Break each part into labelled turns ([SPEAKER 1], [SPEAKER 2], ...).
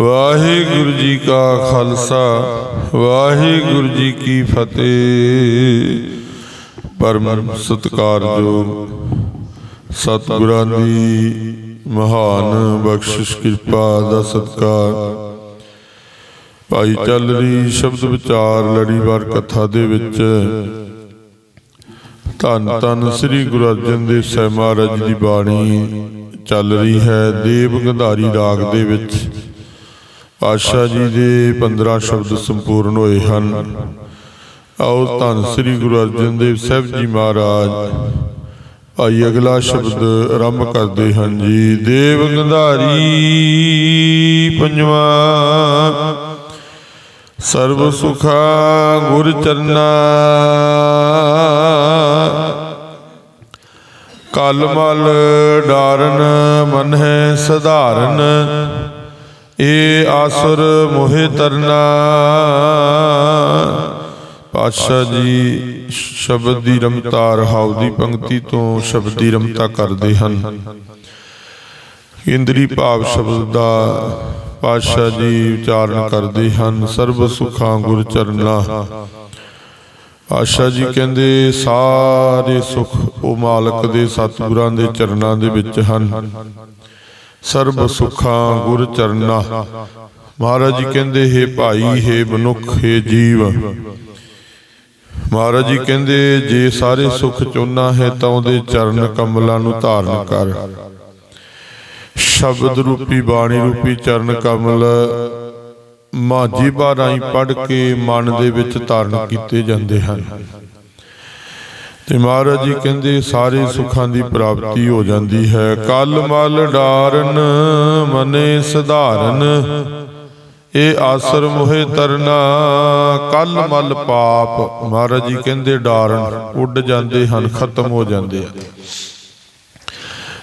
[SPEAKER 1] ਵਾਹਿਗੁਰੂ ਜੀ ਕਾ ਖਾਲਸਾ, ਵਾਹਿਗੁਰੂ ਜੀ ਕੀ ਫਤਿਹ। ਪਰਮ ਸਤਿਕਾਰਯੋਗ ਸਤਿਗੁਰਾਂ ਦੀ ਮਹਾਨ ਬਖਸ਼ਿਸ਼, ਕਿਰਪਾ ਦਾ ਸਤਿਕਾਰ। ਭਾਈ ਚੱਲ ਰਹੀ ਸ਼ਬਦ ਵਿਚਾਰ ਲੜੀਵਾਰ ਕਥਾ ਦੇ ਵਿੱਚ। ਧੰਨ ਧੰਨ ਸ੍ਰੀ ਗੁਰੂ ਅਰਜਨ ਦੇਵ ਸਾਹਿਬ ਮਹਾਰਾਜ ਦੀ ਬਾਣੀ ਚੱਲ ਰਹੀ ਹੈ, ਦੇਵ ਗੰਧਾਰੀ ਰਾਗ ਦੇ ਵਿੱਚ। ਪਾਤਸ਼ਾਹ ਜੀ ਦੇ 15 ਸ਼ਬਦ ਸੰਪੂਰਨ ਹੋਏ ਹਨ। ਆਓ ਧੰਨ ਸ੍ਰੀ ਗੁਰੂ ਅਰਜਨ ਦੇਵ ਸਾਹਿਬ ਜੀ ਮਹਾਰਾਜ। ਆਈ ਅਗਲਾ ਸ਼ਬਦ ਆਰੰਭ ਕਰਦੇ ਹਨ ਜੀ। ਦੇਵ ਗੰਧਾਰੀ ਪੰਜਵਾਂ, ਸਰਬ ਸੁਖਾ ਗੁਰ ਚਰਨਾ। ਕਲ ਮਲ ਡਾਰਨ ਮਨ ਹੈ ਸਧਾਰਨ। ਏ ਆਸੁਰ ਮੋਹਿ ਤਰਨਾ। ਪਾਤਸ਼ਾਹ ਜੀ ਸ਼ਬਦ ਦੀ ਰਮਤਾ ਰਹਾਉ ਦੀ ਪੰਕਤੀ ਤੋਂ ਸ਼ਬਦ ਦੀ ਰਮਤਾ ਕਰਦੇ ਹਨ। ਇੰਦਰੀ ਭਾਵ ਸ਼ਬਦ ਦਾ ਪਾਤਸ਼ਾਹ ਜੀ ਉਚਾਰਨ ਕਰਦੇ ਹਨ। ਸਰਬ ਸੁਖਾਂ ਗੁਰ ਚਰਨਾ। ਪਾਤਸ਼ਾਹ ਜੀ ਕਹਿੰਦੇ, ਸਾਰੇ ਸੁਖ ਉਹ ਮਾਲਕ ਦੇ ਸਤਿਗੁਰਾਂ ਦੇ ਚਰਨਾਂ ਦੇ ਵਿੱਚ ਹਨ। ਸਰਬ ਸੁਖਾਂ ਗੁਰ ਚਰਨਾ। ਮਹਾਰਾਜ ਜੀ ਕਹਿੰਦੇ, ਹੈ ਭਾਈ, ਹੈ ਮਨੁੱਖ, ਹੈ ਜੀਵ। ਮਹਾਰਾਜ ਜੀ ਕਹਿੰਦੇ, ਜੇ ਸਾਰੇ ਸੁਖ ਚਾਹੁੰਨਾ ਹੈ ਤਾਂ ਉਹਦੇ ਚਰਨ ਕਮਲਾਂ ਨੂੰ ਧਾਰਨ ਕਰ। ਸ਼ਬਦ ਰੂਪੀ, ਬਾਣੀ ਰੂਪੀ ਚਰਨ ਕਮਲ ਮਾਝੀ ਬਾਰਾਈ ਪੜ ਕੇ ਮਨ ਦੇ ਵਿੱਚ ਧਾਰਨ ਕੀਤੇ ਜਾਂਦੇ ਹਨ। ਤੇ ਮਹਾਰਾਜ ਜੀ ਕਹਿੰਦੇ, ਸਾਰੇ ਸੁੱਖਾਂ ਦੀ ਪ੍ਰਾਪਤੀ ਹੋ ਜਾਂਦੀ ਹੈ। ਕਲ ਮਲ ਡਾਰਨ, ਮਨੇ ਸਧਾਰਨ। ਇਹ ਆਸਰ ਮੋਹਿ ਤਰਨਾ, ਕਲ ਮਲ ਪਾਪ। ਮਹਾਰਾਜ ਜੀ ਕਹਿੰਦੇ, ਡਾਰਨ, ਉੱਡ ਜਾਂਦੇ ਹਨ, ਖਤਮ ਹੋ ਜਾਂਦੇ ਆ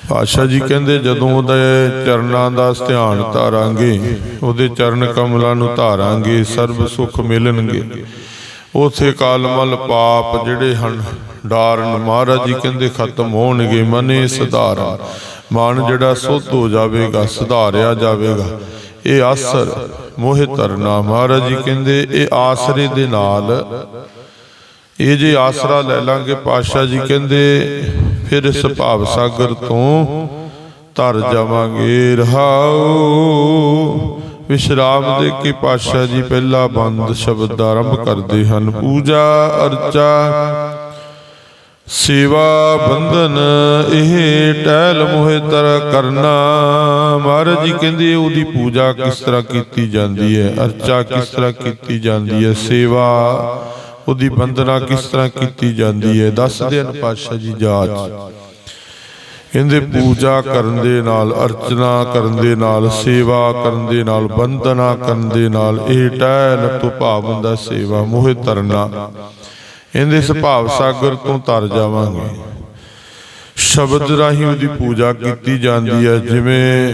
[SPEAKER 1] ਪਾਸ਼ਾ ਜੀ ਕਹਿੰਦੇ, ਜਦੋਂ ਉਹਦੇ ਚਰਨਾਂ ਦਾ ਧਿਆਨ ਧਾਰਾਂਗੇ, ਉਹਦੇ ਚਰਨ ਕਮਲਾਂ ਨੂੰ ਧਾਰਾਂਗੇ, ਸਰਬ ਸੁਖ ਮਿਲਣਗੇ। ਉਥੇ ਕਾਲਮਲ ਪਾਪ ਜਿਹੜੇ ਹਨ, ਡਾਰਨ ਮਹਾਰਾਜ ਜੀ ਕਹਿੰਦੇ ਖਤਮ ਹੋਣਗੇ, ਮਨੇ ਸੁਧਾਰਨ। ਮਨ ਜਿਹੜਾ ਸੁੱਧ ਹੋ ਜਾਵੇਗਾ, ਸੁਧਾਰਿਆ ਜਾਵੇਗਾ। ਇਹ ਆਸਰ ਮੋਹਿ ਧਰਨਾ, ਮਹਾਰਾਜ ਜੀ ਕਹਿੰਦੇ ਇਹ ਆਸਰੇ ਦੇ ਨਾਲ। ਇਹ ਜੇ ਆਸਰਾ ਲੈ ਲਾਂਗੇ, ਪਾਤਸ਼ਾਹ ਜੀ ਕਹਿੰਦੇ ਫਿਰ ਇਸ ਭਾਵ ਸਾਗਰ ਤੋਂ ਤਰ ਜਾਵਾਂਗੇ, ਰਹਾਓ। ਵਿਸ਼ਰਾਮ ਦੇ ਕੇ ਪਾਤਸ਼ਾਹ ਜੀ ਪਹਿਲਾ ਬੰਦ ਸ਼ਬਦ ਦਾ ਆਰੰਭ ਕਰਦੇ ਹਨ। ਪੂਜਾ, ਅਰਚਾ, ਸੇਵਾ, ਬੰਧਨ, ਇਹ ਟਹਿਲ ਮੋਹਿ ਕਰਨਾ। ਮਹਾਰਾਜ ਜੀ ਕਹਿੰਦੇ ਉਹਦੀ ਪੂਜਾ ਕਿਸ ਤਰ੍ਹਾਂ ਕੀਤੀ ਜਾਂਦੀ ਹੈ? ਅਰਚਾ ਕਿਸ ਤਰ੍ਹਾਂ ਕੀਤੀ ਜਾਂਦੀ ਹੈ? ਸੇਵਾ, ਉਹਦੀ ਬੰਦਨਾ ਕਿਸ ਤਰ੍ਹਾਂ ਕੀਤੀ ਜਾਂਦੀ ਹੈ? ਦੱਸਦੇ ਹਨ ਪਾਤਸ਼ਾਹ ਜੀ ਜਾਚ। ਕਹਿੰਦੇ ਪੂਜਾ ਕਰਨ ਦੇ ਨਾਲ, ਅਰਚਨਾ ਕਰਨ ਦੇ ਨਾਲ, ਸੇਵਾ ਕਰਨ ਦੇ ਨਾਲ ਬੰਦਨਾ ਕਰਨ ਦੇ ਨਾਲ, ਇਹ ਟਹਿਲ ਤੋਂ ਭਾਵ ਹੁੰਦਾ ਸੇਵਾ, ਮੋਹਿ ਤਰਨਾ ਇਹਦੇ ਸੁਭਾਵ ਸਾਗਰ ਤੋਂ ਤਰ ਜਾਵਾਂਗੇ। ਸ਼ਬਦ ਰਾਹੀਂ ਉਹਦੀ ਪੂਜਾ ਕੀਤੀ ਜਾਂਦੀ ਹੈ। ਜਿਵੇਂ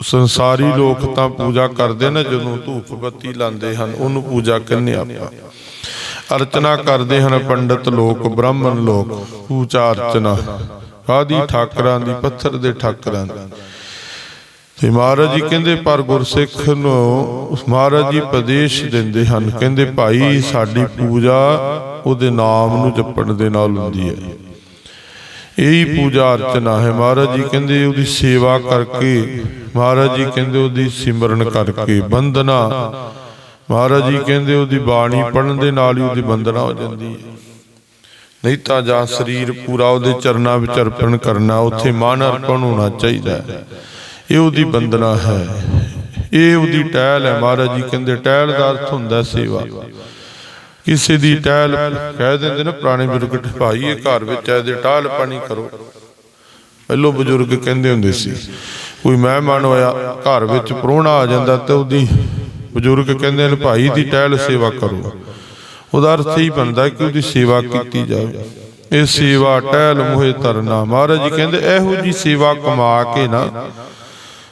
[SPEAKER 1] ਸੰਸਾਰੀ ਲੋਕ ਤਾਂ ਪੂਜਾ ਕਰਦੇ ਨੇ, ਜਦੋਂ ਧੂਪ ਬੱਤੀ ਲਾਉਂਦੇ ਹਨ, ਉਹਨੂੰ ਪੂਜਾ ਕਹਿੰਦੇ ਆਪਾਂ। ਅਰਚਨਾ ਕਰਦੇ ਹਨ ਪੰਡਤ ਲੋਕ, ਬ੍ਰਾਹਮਣ ਲੋਕ, ਪੂਜਾ ਅਰਚਨਾ ਆਦੀ ਠਾਕਰਾਂ ਦੀ ਪੱਥਰ ਦੇ ਠਾਕਰਾਂ ਦੀ। ਤੇ ਮਹਾਰਾਜ ਜੀ ਕਹਿੰਦੇ, ਪਰ ਗੁਰਸਿੱਖ ਨੂੰ ਮਹਾਰਾਜ ਜੀ ਉਪਦੇਸ਼ ਦਿੰਦੇ ਹਨ, ਕਹਿੰਦੇ, ਭਾਈ, ਸਾਡੀ ਪੂਜਾ ਉਹਦੇ ਨਾਮ ਨੂੰ ਜਪਣ ਦੇ ਨਾਲ ਹੁੰਦੀ ਹੈ। ਇਹੀ ਪੂਜਾ ਅਰਚਨਾ ਹੈ। ਮਹਾਰਾਜ ਜੀ ਕਹਿੰਦੇ, ਉਹਦੀ ਸੇਵਾ ਕਰਕੇ, ਮਹਾਰਾਜ ਜੀ ਕਹਿੰਦੇ, ਉਹਦੀ ਸਿਮਰਨ ਕਰਕੇ ਬੰਦਨਾ ਮਹਾਰਾਜ ਜੀ ਕਹਿੰਦੇ ਉਹਦੀ ਬਾਣੀ ਪੜਨ ਦੇ ਨਾਲ ਹੀ ਉਹਦੀ ਬੰਦਨਾ ਹੋ ਜਾਂਦੀ ਹੈ। ਨਹੀਂ ਤਾਂ ਜਾਂ ਸਰੀਰ ਪੂਰਾ ਉਹਦੇ ਚਰਨਾਂ ਵਿੱਚ ਅਰਪਣ ਕਰਨਾ ਉੱਥੇ ਮਨ ਅਰਪਣ ਹੋਣਾ ਚਾਹੀਦਾ ਹੈ। ਇਹ ਉਹਦੀ ਬੰਦਨਾ ਹੈ। ਇਹ ਉਹਦੀ ਟਹਿਲ ਹੈ। ਮਹਾਰਾਜ ਜੀ ਕਹਿੰਦੇ ਟਹਿਲ ਦਾ ਅਰਥ ਹੁੰਦਾ ਸੇਵਾ। ਕਿਸੇ ਦੀ ਟਹਿਲ ਕਹਿ ਦਿੰਦੇ ਨਾ ਪੁਰਾਣੇ ਬਜ਼ੁਰਗ ਭਾਈ ਇਹ ਘਰ ਵਿੱਚ ਐ ਦੇ ਟਾਲ ਪਾਣੀ ਕਰੋ। ਪਹਿਲੋ ਬਜ਼ੁਰਗ ਕਹਿੰਦੇ ਹੁੰਦੇ ਸੀ ਕੋਈ ਮਹਿਮਾਨ ਹੋਇਆ ਘਰ ਵਿੱਚ ਪ੍ਰਾਹੁਣਾ ਆ ਜਾਂਦਾ ਤੇ ਉਹਦੀ ਬਜ਼ੁਰਗ ਕਹਿੰਦੇ ਨੇ, ਭਾਈ ਦੀ ਟਹਿਲ ਸੇਵਾ ਕਰੋ। ਉਹਦਾ ਅਰਥ ਹੀ ਬਣਦਾ ਕਿ ਉਹਦੀ ਸੇਵਾ ਕੀਤੀ ਜਾਵੇ। ਇਹ ਸੇਵਾ ਟਹਿਲ ਮੋਹਿ ਤਰਨਾ ਮਹਾਰਾਜ ਜੀ ਕਹਿੰਦੇ, ਇਹੋ ਜੀ ਸੇਵਾ ਕਮਾ ਕੇ ਨਾ,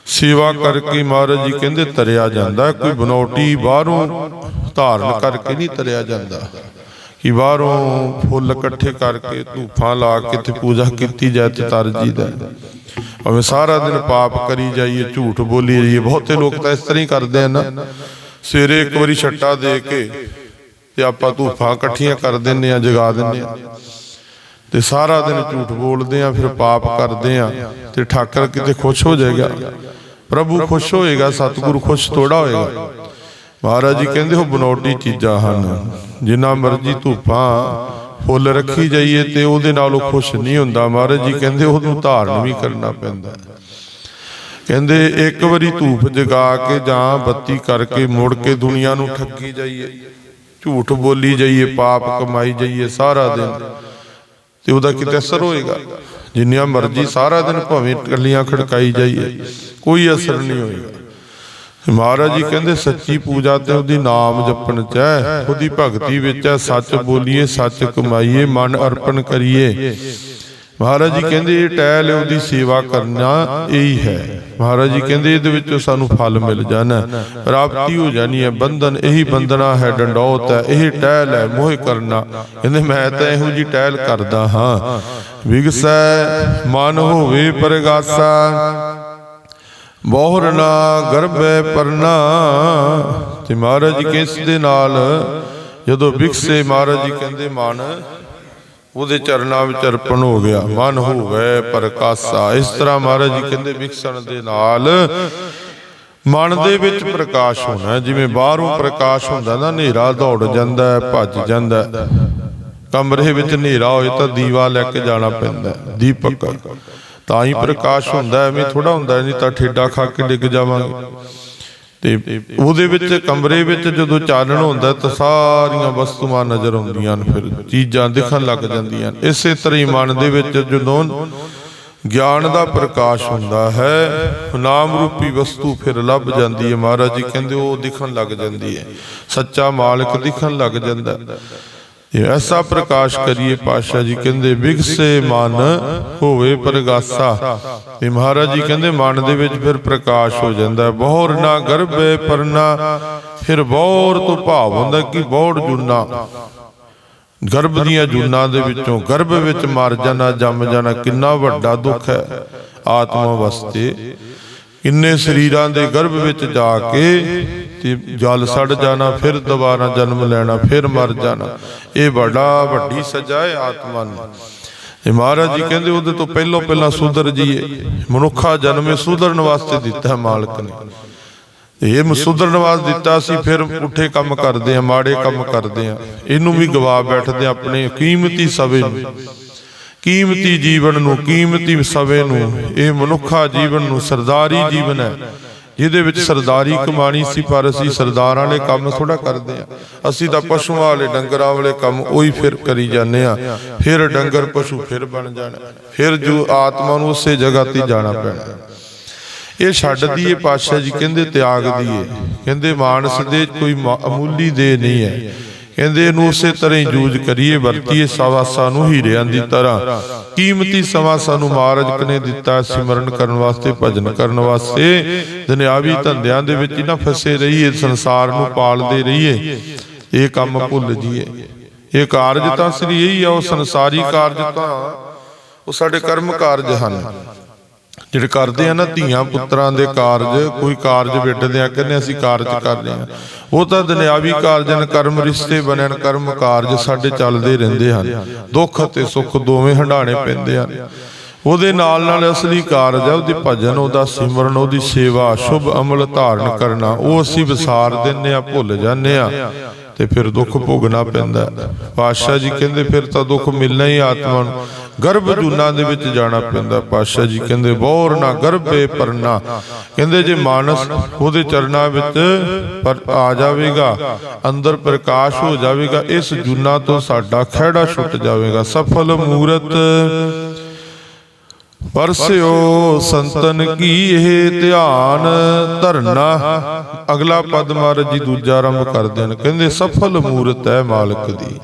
[SPEAKER 1] ਸੇਵਾ ਕਰਕੇ ਮਹਾਰਾਜ ਜੀ ਕਹਿੰਦੇ, ਤਰਿਆ ਜਾਂਦਾ। ਕੋਈ ਬਨੌਟੀ ਬਾਹਰੋਂ ਧਾਰਨ ਕਰਕੇ ਨਹੀਂ ਤਰਿਆ ਜਾਂਦਾ। ਕਿ ਬਾਹਰੋਂ ਫੁੱਲ ਇਕੱਠੇ ਕਰਕੇ ਧੂਫਾਂ ਲਾ ਕੇ ਤੇ ਪੂਜਾ ਕੀਤੀ ਜਾਏ ਤੇ ਤਰ ਜੀਦਾ ਭਾਵੇਂ ਸਾਰਾ ਦਿਨ ਪਾਪ ਕਰੀ ਜਾਈਏ, ਝੂਠ ਬੋਲੀ ਜਾਈਏ, ਬਹੁਤੇ ਲੋਕ ਤਾਂ ਇਸ ਤਰ੍ਹਾਂ ਹੀ ਕਰਦੇ ਆ ਨਾ ਸਵੇਰੇ ਇੱਕ ਵਾਰੀ ਛੱਟਾ ਦੇ ਕੇ ਤੇ ਆਪਾਂ ਧੂਫਾਂ ਇਕੱਠੀਆਂ ਕਰ ਦਿੰਨੇ ਆ ਜਗਾ ਦਿੰਨੇ ਆ ਤੇ ਸਾਰਾ ਦਿਨ ਝੂਠ ਬੋਲਦੇ ਆ ਫਿਰ ਪਾਪ ਕਰਦੇ ਆ ਤੇ ਠਾਕਰ ਕਿਤੇ ਖੁਸ਼ ਹੋ ਜਾਏਗਾ। ਪ੍ਰਭੂ ਖੁਸ਼ ਹੋਏਗਾ, ਸਤਿਗੁਰੂ ਖੁਸ਼ ਥੋੜਾ ਹੋਏਗਾ। ਮਹਾਰਾਜ ਜੀ ਕਹਿੰਦੇ, ਉਹ ਬਨੌਟੀ ਚੀਜ਼ਾਂ ਹਨ, ਜਿੰਨਾ ਮਰਜ਼ੀ ਧੂਪਾਂ ਫੁੱਲ ਰੱਖੀ ਜਾਈਏ ਤੇ ਉਹਦੇ ਨਾਲ ਉਹ ਖੁਸ਼ ਨਹੀਂ ਹੁੰਦਾ। ਮਹਾਰਾਜ ਜੀ ਕਹਿੰਦੇ ਉਹਨੂੰ ਧਾਰਨ ਵੀ ਕਰਨਾ ਪੈਂਦਾ। ਕਹਿੰਦੇ ਇੱਕ ਵਾਰੀ ਧੂਪ ਜਗਾ ਕੇ ਜਾਂ ਬੱਤੀ ਕਰਕੇ ਮੁੜ ਕੇ ਦੁਨੀਆ ਨੂੰ ਠੱਗੀ ਜਾਈਏ। ਝੂਠ ਬੋਲੀ ਜਾਈਏ, ਪਾਪ ਕਮਾਈ ਜਾਈਏ ਸਾਰਾ ਦਿਨ। ਤੇ ਉਹਦਾ ਕਿਤੇ ਅਸਰ ਹੋਏਗਾ? ਜਿੰਨੀਆਂ ਮਰਜ਼ੀ ਸਾਰਾ ਦਿਨ ਭਾਵੇਂ ਟੱਲੀਆਂ ਖੜਕਾਈ ਜਾਈਏ, ਕੋਈ ਅਸਰ ਨਹੀਂ ਹੋਏਗਾ। ਮਹਾਰਾਜ ਜੀ ਕਹਿੰਦੇ ਸੱਚੀ ਪੂਜਾ ਤੇ ਉਹਦੀ ਨਾਮ ਜਪਣ ਚ ਹੈ। ਉਹਦੀ ਭਗਤੀ ਵਿੱਚ ਹੈ ਸੱਚ ਬੋਲੀਏ ਸੱਚ ਕਮਾਈਏ ਮਨ ਅਰਪਣ ਕਰੀਏ। ਮਹਾਰਾਜ ਜੀ ਕਹਿੰਦੇ ਇਹ ਟਹਿਲ ਉਹਦੀ ਸੇਵਾ ਕਰਨਾ ਇਹੀ ਹੈ। ਮਹਾਰਾਜ ਜੀ ਕਹਿੰਦੇ ਇਹਦੇ ਵਿੱਚੋਂ ਸਾਨੂੰ ਫਲ ਮਿਲ ਜਾਣਾ ਪ੍ਰਾਪਤੀ ਹੋ ਜਾਣੀ ਹੈ ਬੰਧਨ ਇਹੀ ਬੰਧਨਾ ਹੈ ਡੰਡੌਤ ਹੈ ਇਹ ਟਹਿਲ ਹੈ ਮੋਹ ਕਰਨਾ। ਕਹਿੰਦੇ ਮੈਂ ਤਾਂ ਇਹੋ ਜੀ ਟਹਿਲ ਕਰਦਾ ਹਾਂ। ਵਿਗਸੈ ਮਨ ਹੋਵੇ ਪਰਗਾਸਾ ਮੋਹਰ ਨਾ ਗਰਭੈ ਪਰਨਾ। ਤੇ ਮਹਾਰਾਜ ਕਿਸ ਦੇ ਨਾਲ? ਜਦੋਂ ਵਿਕਸੇ ਮਹਾਰਾਜ ਜੀ ਕਹਿੰਦੇ ਮਨ, ਉਹਦੇ ਚਰਨਾਂ ਵਿੱਚ ਅਰਪਣ ਹੋ ਗਿਆ। ਮਨ ਹੋਵੇ ਪ੍ਰਕਾਸ਼ਾ। ਇਸ ਤਰ੍ਹਾਂ ਮਹਾਰਾਜ ਜੀ ਕਹਿੰਦੇ ਵਿਕਸਣ ਦੇ ਨਾਲ ਮਨ ਦੇ ਵਿੱਚ ਪ੍ਰਕਾਸ਼ ਹੋਣਾ। ਜਿਵੇਂ ਬਾਹਰੋਂ ਪ੍ਰਕਾਸ਼ ਹੁੰਦਾ ਨਾ, ਹਨੇਰਾ ਦੌੜ ਜਾਂਦਾ ਹੈ ਭੱਜ ਜਾਂਦਾ। ਹੈ। ਕਮਰੇ ਵਿੱਚ ਹਨੇਰਾ ਹੋਏ ਤਾਂ ਦੀਵਾ ਲੈ ਕੇ ਜਾਣਾ ਪੈਂਦਾ। ਦੀਪਕ ਤਾਂ ਹੀ ਪ੍ਰਕਾਸ਼ ਹੁੰਦਾ ਹੈ, ਐਵੇਂ ਥੋੜਾ ਹੁੰਦਾ ਨਹੀਂ ਤਾਂ ਠੇਡਾ ਖਾ ਕੇ ਡਿੱਗ ਜਾਵਾਂਗੇ। ਤੇ ਉਹਦੇ ਵਿੱਚ ਕਮਰੇ ਵਿੱਚ ਜਦੋਂ ਚਾਨਣ ਹੁੰਦਾ ਤਾਂ ਸਾਰੀਆਂ ਵਸਤੂਆਂ ਨਜ਼ਰ ਆਉਂਦੀਆਂ ਨੇ ਫਿਰ ਚੀਜ਼ਾਂ ਦਿਖਣ ਲੱਗ ਜਾਂਦੀਆਂ ਨੇ। ਇਸੇ ਤਰ੍ਹਾਂ ਹੀ ਮਨ ਦੇ ਵਿੱਚ ਜਦੋਂ ਗਿਆਨ ਦਾ ਪ੍ਰਕਾਸ਼ ਹੁੰਦਾ ਹੈ ਨਾਮ ਰੂਪੀ ਵਸਤੂ ਫਿਰ ਲੱਭ ਜਾਂਦੀ ਹੈ। ਮਹਾਰਾਜ ਜੀ ਕਹਿੰਦੇ ਉਹ ਦਿਖਣ ਲੱਗ ਜਾਂਦੀ ਹੈ। ਸੱਚਾ ਮਾਲਕ ਦਿਖਣ ਲੱਗ ਜਾਂਦਾ ਹੈ। ਇਹ ਐਸਾ ਪ੍ਰਕਾਸ਼ ਕਰੀਏ ਪਾਸ਼ਾ ਜੀ, ਕਹਿੰਦੇ, ਵਿਗਸੇ ਮਨ ਹੋਵੇ ਪ੍ਰਗਾਸਾ। ਤੇ ਮਹਾਰਾਜ ਜੀ ਕਹਿੰਦੇ, ਮਨ ਦੇ ਵਿੱਚ ਫਿਰ ਪ੍ਰਕਾਸ਼ ਹੋ ਜਾਂਦਾ ਬਹੁਰ ਨਾ ਗਰਭੇ ਪਰਨਾ, ਫਿਰ ਬਹੁਰ ਤੋਂ ਭਾਵ ਹੁੰਦਾ ਕਿ ਬਹੁੜ ਜੁਨਾ। ਗਰਭ ਦੀਆਂ ਜੁਨਾਂ ਦੇ ਵਿੱਚੋਂ ਗਰਭ ਵਿੱਚ ਮਰ ਜਾਣਾ, ਜੰਮ ਜਾਣਾ ਕਿੰਨਾ ਵੱਡਾ ਦੁੱਖ ਹੈ ਆਤਮਾ ਵਾਸਤੇ। ਕਿੰਨੇ ਸਰੀਰਾਂ ਦੇ ਗਰਭ ਵਿੱਚ ਜਾ ਕੇ ਤੇ ਜਲ ਸੜ ਜਾਣਾ, ਫਿਰ ਦੁਬਾਰਾ ਜਨਮ ਲੈਣਾ, ਫਿਰ ਮਰ ਜਾਣਾ। ਇਹ ਬੜਾ ਵੱਡੀ ਸਜ਼ਾ ਹੈ ਆਤਮਾ ਨੂੰ ਇਹ ਮਹਾਰਾਜ ਜੀ ਕਹਿੰਦੇ, ਉਹਦੇ ਤੋਂ ਪਹਿਲਾਂ ਪਹਿਲਾਂ ਸੁਧਰ ਜੀਏ ਮਨੁੱਖਾ ਜਨਮੇ ਸੁਧਰਨ ਵਾਸਤੇ ਦਿੱਤਾ ਮਾਲਕ ਨੇ। ਇਹ ਸੁਧਰਨ ਵਾਸਤੇ ਦਿੱਤਾ ਸੀ, ਫਿਰ ਪੁੱਠੇ ਕੰਮ ਕਰਦੇ ਆ, ਮਾੜੇ ਕੰਮ ਕਰਦੇ ਆ। ਇਹਨੂੰ ਵੀ ਗਵਾ ਬੈਠਦੇ ਆ ਆਪਣੇ ਕੀਮਤੀ ਸਵੇ ਨੂੰ। ਕੀਮਤੀ ਜੀਵਨ ਨੂੰ, ਕੀਮਤੀ ਸਵੇ ਨੂੰ। ਇਹ ਮਨੁੱਖਾ ਜੀਵਨ ਨੂੰ ਸਰਦਾਰੀ ਜੀਵਨ ਹੈ। ਜਿਹਦੇ ਵਿੱਚ ਸਰਦਾਰੀ ਕਮਾਣੀ ਸੀ, ਪਰ ਅਸੀਂ ਸਰਦਾਰਾਂ ਵਾਲੇ ਕੰਮ ਥੋੜਾ ਕਰਦੇ ਆ ਅਸੀਂ ਤਾਂ ਪਸ਼ੂਆਂ ਵਾਲੇ, ਡੰਗਰਾਂ ਵਾਲੇ ਕੰਮ ਉਹੀ ਫਿਰ ਕਰੀ ਜਾਂਦੇ ਆ ਫਿਰ ਡੰਗਰ ਪਸ਼ੂ ਫਿਰ ਬਣ ਜਾਣਾ। ਫਿਰ ਜੋ ਆਤਮਾ ਨੂੰ ਉਸੇ ਜਗ੍ਹਾ ਤੇ ਜਾਣਾ ਪੈਣਾ। ਇਹ ਛੱਡ ਦੀਏ ਪਾਤਸ਼ਾਹ ਜੀ ਕਹਿੰਦੇ ਤਿਆਗ ਦੀਏ ਕਹਿੰਦੇ ਮਾਨਸ ਦੇ ਕੋਈ ਮਾ- ਦੇ ਨਹੀਂ ਹੈ। ਕਹਿੰਦੇ ਇਹਨੂੰ ਉਸੇ ਤਰ੍ਹਾਂ ਹੀ ਯੂਜ਼ ਕਰੀਏ, ਵਰਤੀਏ, ਸਵਾ ਸਾਨੂੰ ਹੀਰਿਆਂ ਦੀ ਤਰ੍ਹਾਂ। ਕੀਮਤੀ ਸਮਾਂ ਸਾਨੂੰ ਮਹਾਰਾਜ ਨੇ ਦਿੱਤਾ, ਸਿਮਰਨ ਕਰਨ ਵਾਸਤੇ, ਭਜਨ ਕਰਨ ਵਾਸਤੇ। ਦੁਨਿਆਵੀ ਧੰਦਿਆਂ ਦੇ ਵਿੱਚ ਹੀ ਨਾ ਫਸੇ ਰਹੀਏ, ਸੰਸਾਰ ਨੂੰ ਪਾਲਦੇ ਰਹੀਏ। ਇਹ ਕੰਮ ਭੁੱਲ ਜੀਏ ਇਹ ਕਾਰਜ ਤਾਂ ਸ੍ਰੀ ਇਹੀ ਆ, ਉਹ ਸੰਸਾਰੀ ਕਾਰਜ ਤਾਂ, ਉਹ ਸਾਡੇ ਕਰਮ ਕਾਰਜ ਹਨ। ਜਿਹੜੇ ਕਰਦੇ ਆ ਨਾ ਧੀਆਂ ਪੁੱਤਰਾਂ ਦੇ ਕਾਰਜ, ਕੋਈ ਕਾਰਜ ਵਿੱਢਦੇ ਆ, ਕਹਿੰਦੇ ਅਸੀਂ ਕਾਰਜ ਕਰਦੇ ਆ। ਉਹ ਤਾਂ ਦੁਨਿਆਵੀ ਕਾਰਜਨ ਕਰਮ ਰਿਸ਼ਤੇ ਬਣਨ ਕਰਮ ਕਾਰਜ ਸਾਡੇ ਚੱਲਦੇ ਰਹਿੰਦੇ ਹਨ। ਦੁੱਖ ਅਤੇ ਸੁੱਖ ਦੋਵੇਂ ਹੰਡਾਣੇ ਪੈਂਦੇ ਹਨ। ਉਹਦੇ ਨਾਲ ਨਾਲ ਅਸਲੀ ਕਾਰਜ ਹੈ ਉਹਦੇ ਭਜਨ, ਉਹਦਾ ਸਿਮਰਨ, ਉਹਦੀ ਸੇਵਾ, ਸ਼ੁਭ ਅਮਲ ਧਾਰਨ ਕਰਨਾ, ਉਹ ਅਸੀਂ ਵਿਸਾਰ ਦਿੰਨੇ ਆ, ਭੁੱਲ ਜਾਂਦੇ ਆ। ਤੇ ਫਿਰ ਦੁੱਖ ਭੋਗਣਾ ਪੈਂਦਾ। ਹੈ। ਜੀ ਕਹਿੰਦੇ, ਫਿਰ ਤਾਂ ਦੁੱਖ ਮਿਲਣਾ ਹੀ ਆਤਮਾ ਨੂੰ। ਗਰਭ ਜੂਨਾ ਦੇ ਵਿੱਚ ਜਾਣਾ ਪੈਂਦਾ। ਪਾਤਸ਼ਾਹ ਜੀ ਕਹਿੰਦੇ, ਬੋਰ ਨਾ ਗਰਭੇ ਪਰਨਾ। ਕਹਿੰਦੇ, ਜੇ ਮਾਨਸ ਉਹਦੇ ਚਰਨਾਂ ਵਿੱਚ ਪਰ ਆ ਜਾਵੇਗਾ, ਅੰਦਰ ਪ੍ਰਕਾਸ਼ ਹੋ ਜਾਵੇਗਾ, ਇਸ ਜੂਨਾ ਤੋਂ ਸਾਡਾ ਖਿਹੜਾ ਛੁੱਟ ਜਾਵੇਗਾ। ਸਫਲ ਮੂਰਤ ਪਰਸਿਓ ਸੰਤਨ ਕੀ ਇਹ ਧਿਆਨ ਧਰਨਾ। ਅਗਲਾ ਪਦ ਮਹਾਰਾਜ ਜੀ ਦੂਜਾ ਆਰੰਭ ਕਰਦੇ ਨੇ ਕਹਿੰਦੇ, ਸਫਲ ਮੂਰਤ ਹੈ ਮਾਲਕ ਦੀ।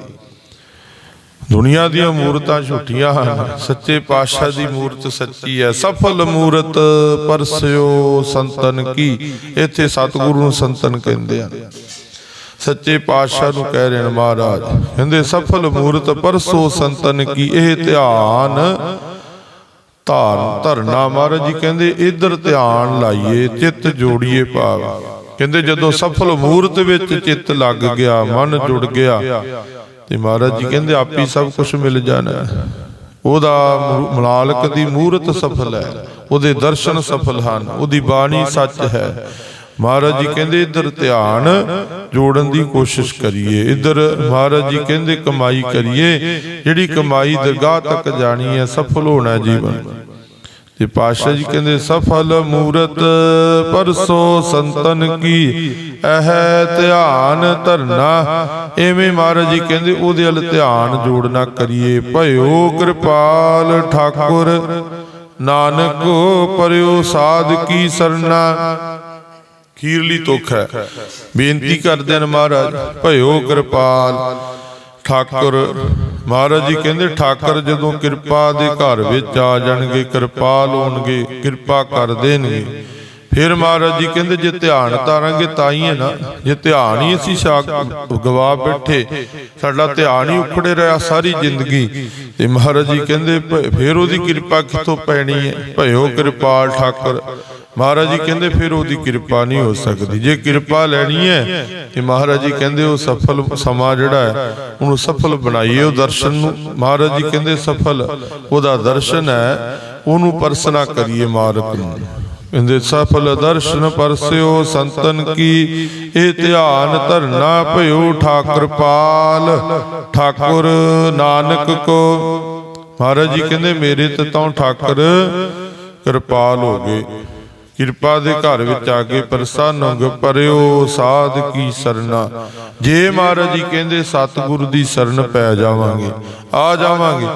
[SPEAKER 1] ਦੁਨੀਆ ਦੀਆਂ ਮੂਰਤਾਂ ਝੂਠੀਆਂ ਹਨ। ਸੱਚੇ ਪਾਤਸ਼ਾਹ ਦੀ ਮੂਰਤ ਸੱਚੀ ਹੈ। ਸਫਲ ਮੂਰਤ ਪਰਸਿਓ ਸੰਤਨ ਕੀ। ਇੱਥੇ ਸਤਿਗੁਰੂ ਨੂੰ ਸੰਤਨ ਕਹਿੰਦੇ ਆ ਸੱਚੇ ਪਾਤਸ਼ਾਹ ਨੂੰ ਕਹਿ ਰਹੇ ਨੇ ਮਹਾਰਾਜ। ਕਹਿੰਦੇ, ਸਫਲ ਮੂਰਤ ਪਰਸੋ ਸੰਤਨ ਕੀ। ਇਹ ਧਿਆਨ ਧਾਰਨ ਧਰਨਾ ਮਹਾਰਾਜ ਜੀ ਕਹਿੰਦੇ, ਇਧਰ ਧਿਆਨ ਲਾਈਏ, ਚਿੱਤ ਜੋੜੀਏ ਭਾਵ। ਕਹਿੰਦੇ, ਜਦੋਂ ਸਫਲ ਮੂਰਤ ਵਿੱਚ ਚਿੱਤ ਲੱਗ ਗਿਆ, ਮਨ ਜੁੜ ਗਿਆ, ਤੇ ਮਹਾਰਾਜ ਜੀ ਕਹਿੰਦੇ, ਆਪੀ ਸਭ ਕੁਝ ਮਿਲ ਜਾਣਾ। ਉਹਦਾ ਮਲਾਲਕ ਦੀ ਮੂਰਤ ਸਫਲ ਹੈ, ਉਹਦੇ ਦਰਸ਼ਨ ਸਫਲ ਹਨ, ਉਹਦੀ ਬਾਣੀ ਸੱਚ ਹੈ। ਮਹਾਰਾਜ ਜੀ ਕਹਿੰਦੇ ਇਧਰ ਧਿਆਨ ਜੋੜਨ ਦੀ ਕੋਸ਼ਿਸ਼ ਕਰੀਏ। ਇਧਰ ਮਹਾਰਾਜ ਜੀ ਕਹਿੰਦੇ ਕਮਾਈ ਕਰੀਏ, ਜਿਹੜੀ ਕਮਾਈ ਦਰਗਾਹ ਤੱਕ ਜਾਣੀ ਹੈ, ਸਫਲ ਹੋਣਾ ਜੀਵਨ। ਤੇ ਪਾਤਸ਼ਾਹ ਜੀ ਕਹਿੰਦੇ, ਸਫਲ ਮੂਰਤ ਪਰਸੋ ਸੰਤਨ ਕੀ, ਇਹ ਧਿਆਨ ਧਰਨਾ। ਐਵੇਂ ਮਹਾਰਾਜ ਜੀ ਕਹਿੰਦੇ, ਉਹਦੇ ਵੱਲ ਧਿਆਨ ਜੋੜਨਾ ਕਰੀਏ। ਭਇਓ ਕਿਰਪਾਲ ਠਾਕੁਰ, ਨਾਨਕ ਪਰਿਓ ਸਾਧ ਕੀ ਸਰਨਾ। ਖੀਰਲੀ ਤੁਖ ਹੈ। ਬੇਨਤੀ ਕਰਦੇ ਨੇ ਮਹਾਰਾਜ ਭਇਓ ਕਿਰਪਾਲ ਠਾਕੁਰ ਮਹਾਰਾਜ ਜੀ ਕਹਿੰਦੇ ਠਾਕਰ ਜਦੋਂ ਕਿਰਪਾ ਦੇ ਘਰ ਵਿੱਚ ਆ ਜਾਣਗੇ ਕਿਰਪਾਲ ਹੋਣਗੇ ਕਿਰਪਾ ਕਰ ਦੇਣਗੇ। ਫਿਰ ਮਹਾਰਾਜ ਜੀ ਕਹਿੰਦੇ ਜੇ ਧਿਆਨ ਧਾਰਾਂਗੇ ਤਾਂ ਹੀ ਹੈ ਨਾ। ਜੇ ਧਿਆਨ ਹੀ ਅਸੀਂ ਸ਼ਾਕ ਗਵਾ ਬੈਠੇ ਸਾਡਾ ਧਿਆਨ ਹੀ ਉਖੜੇ ਰਿਹਾ ਸਾਰੀ ਜ਼ਿੰਦਗੀ। ਤੇ ਮਹਾਰਾਜ ਜੀ ਕਹਿੰਦੇ ਫਿਰ ਉਹਦੀ ਕਿਰਪਾ ਕਿੱਥੋਂ ਪੈਣੀ ਹੈ? ਭਇਓ ਕਿਰਪਾਲ ਠਾਕਰ। ਮਹਾਰਾਜ ਜੀ ਕਹਿੰਦੇ ਫਿਰ ਉਹਦੀ ਕਿਰਪਾ ਨਹੀਂ ਹੋ ਸਕਦੀ। ਜੇ ਕਿਰਪਾ ਲੈਣੀ ਹੈ ਤੇ ਮਹਾਰਾਜ ਜੀ ਕਹਿੰਦੇ ਉਹ ਸਫਲ ਸਮਾਂ ਜਿਹੜਾ ਹੈ ਉਹਨੂੰ ਸਫਲ ਬਣਾਈਏ ਉਹ ਦਰਸ਼ਨ ਨੂੰ। ਮਹਾਰਾਜ ਜੀ ਕਹਿੰਦੇ ਸਫਲ ਉਹਦਾ ਦਰਸ਼ਨ ਹੈ ਉਹਨੂੰ ਪਰਸਨਾ ਕਰੀਏ ਮਾਰਕ ਨੂੰ। ਕਹਿੰਦੇ ਸਫਲ ਦਰਸ਼ਨ ਪਰਸਿਓ ਸੰਤਨ ਕੀ ਇਹ ਧਿਆਨ ਧਰਨਾ ਭਇਓ ਠਾਕੁਰ ਪਾਲ ਠਾਕੁਰ ਨਾਨਕ ਕੋ। ਮਹਾਰਾਜ ਜੀ ਕਹਿੰਦੇ ਮੇਰੇ ਤੇ ਤਾਂ ਠਾਕੁਰ ਕਿਰਪਾਲ ਹੋ ਗਏ। ਕਿਰਪਾ ਦੇ ਘਰ ਵਿੱਚ ਆ ਕੇ ਪ੍ਰਸੰਨ ਹੋ ਗਏ ਪਰਿਓ ਸਾਧ ਕੀ ਸਰਨਾ। ਜੇ ਮਹਾਰਾਜ ਜੀ ਕਹਿੰਦੇ ਸਤਿਗੁਰੂ ਦੀ ਸ਼ਰਨ ਪੈ ਜਾਵਾਂਗੇ। ਆ ਜਾਵਾਂਗੇ।